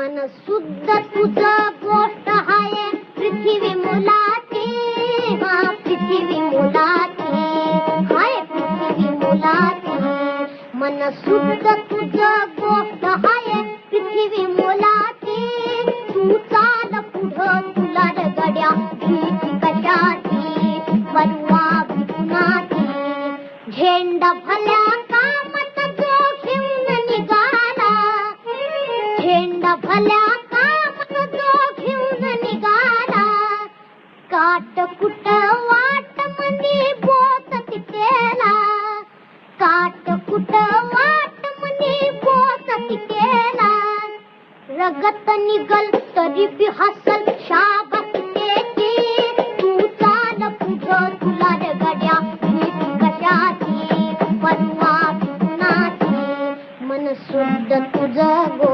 मन शुद्ध तुझं गोष्ट हाय पृथ्वी मुलाची हा पृथ्वी मुलाची हाय पृथ्वी मुलाची. मन शुद्ध तुझं गोष्ट हाय पृथ्वी मुलाची. तू चाल पुढं तुला रगड्या गड्या भीती कशाची? परवा भिकुनाची झेंडा भल्या झेंडा भल्या काम जो घेऊन निघाला. काट कुट वाट मनी बोत तिकेला काट कुट वाट मनी बोत तिकेला रगत निगल तरी बी हसल शाबत शुद्ध तुझं गो